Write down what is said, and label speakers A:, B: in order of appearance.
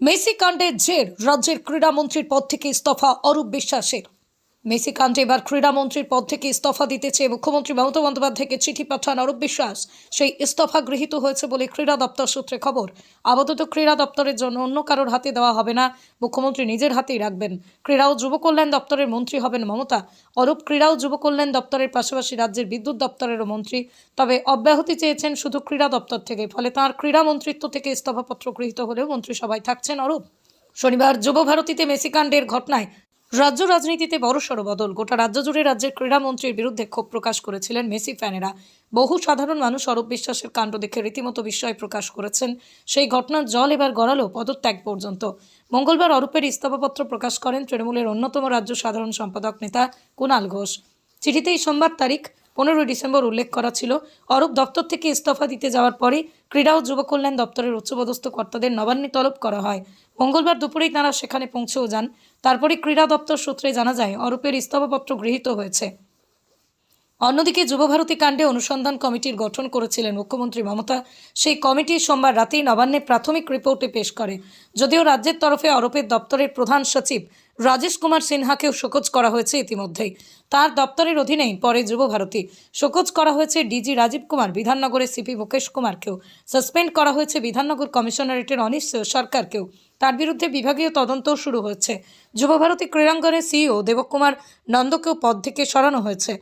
A: Messi কাণ্ডের জের রাজ্যের ক্রীড়ামন্ত্রীর পদ থেকে ইস্তফা অরূপ বিশ্বাসের। মেসি কাণ্ডে এবার ক্রীড়ামন্ত্রীর পদ থেকে ইস্তফা দিতে চেয়ে মুখ্যমন্ত্রী মমতা বন্দ্যোপাধ্যায়কে চিঠি পাঠান অরূপ বিশ্বাস সেই ইস্তফা গৃহীত হয়েছে বলে ক্রীড়া দপ্তর সূত্রে খবর। আপাতত ক্রীড়া দপ্তরের জন্য অন্য কারোর হাতে দেওয়া হবে না। মুখ্যমন্ত্রী নিজের হাতেই রাখবেন। ক্রীড়া ও যুব কল্যাণ দপ্তরের মন্ত্রী হবেন মমতা। অরূপ ক্রীড়া ও যুব কল্যাণ দপ্তরের পাশাপাশি রাজ্যের বিদ্যুৎ দপ্তরেরও মন্ত্রী। তবে অব্যাহতি চেয়েছেন শুধু ক্রীড়া দপ্তর থেকে, ফলে তাঁর ক্রীড়া মন্ত্রিত্ব থেকে ইস্তফাপত্র গৃহীত হলেও মন্ত্রিসভায় থাকছেন অরূপ। শনিবার যুব ভারতীতে মেসিকাণ্ডের ঘটনায় রাজ্য রাজনীতিতে বড়সড় বদল। গোটা রাজ্য জুড়ে রাজ্যের ক্রীড়ামন্ত্রীর বিরুদ্ধে ক্ষোভ প্রকাশ করেছিলেন মেসি ফ্যানেরা। বহু সাধারণ মানুষ অরূপ বিশ্বাসের কাণ্ড দেখে রীতিমতো বিস্ময় প্রকাশ করেছেন। সেই ঘটনার জল এবার গড়ালো পদত্যাগ পর্যন্ত। মঙ্গলবার অরূপের ইস্তফাপত্র প্রকাশ করেন তৃণমূলের অন্যতম রাজ্য সাধারণ সম্পাদক নেতা কুণাল ঘোষ। চিঠিতেই সোমবার তারিখ পনেরোই ডিসেম্বর উল্লেখ করা ছিল, অরূপ দপ্তর থেকে ইস্তফা দিতে যাওয়ার পরে ক্রীড়া ও যুব কল্যাণ দপ্তরের উচ্চপদস্থ কর্তাদের নবান্নে তলব করা হয়। মঙ্গলবার দুপুরেই তাঁরা সেখানে পৌঁছেও যান। তারপরে ক্রীড়া দপ্তর সূত্রে জানা যায়, অরূপের ইস্তফাপত্র গৃহীত হয়েছে। অন্যদিকে যুবভারতী কাণ্ডে অনুসন্ধান কমিটির গঠন করেছিলেন মুখ্যমন্ত্রী মমতা। সেই কমিটি সোমবার রাতেই নবান্নে প্রাথমিক রিপোর্টে পেশ করে। যদিও রাজ্যের তরফে আরোপের দপ্তরের প্রধান সচিব রাজেশ কুমার সিনহাকেও শোকজ করা হয়েছে ইতিমধ্যেই। তার দপ্তরের অধীনেই পরে যুবভারতী শোকজ করা হয়েছে ডিজি রাজীব কুমার বিধাননগরের সিপি মুকেশ কুমারকেও। সাসপেন্ড করা হয়েছে বিধাননগর কমিশনারেটের অনিশ সরকারকেও। তার বিরুদ্ধে বিভাগীয় তদন্ত শুরু হয়েছে। যুবভারতী ক্রীড়াঙ্গনের সিইও দেবকুমার নন্দকেও পদ থেকে সরানো হয়েছে।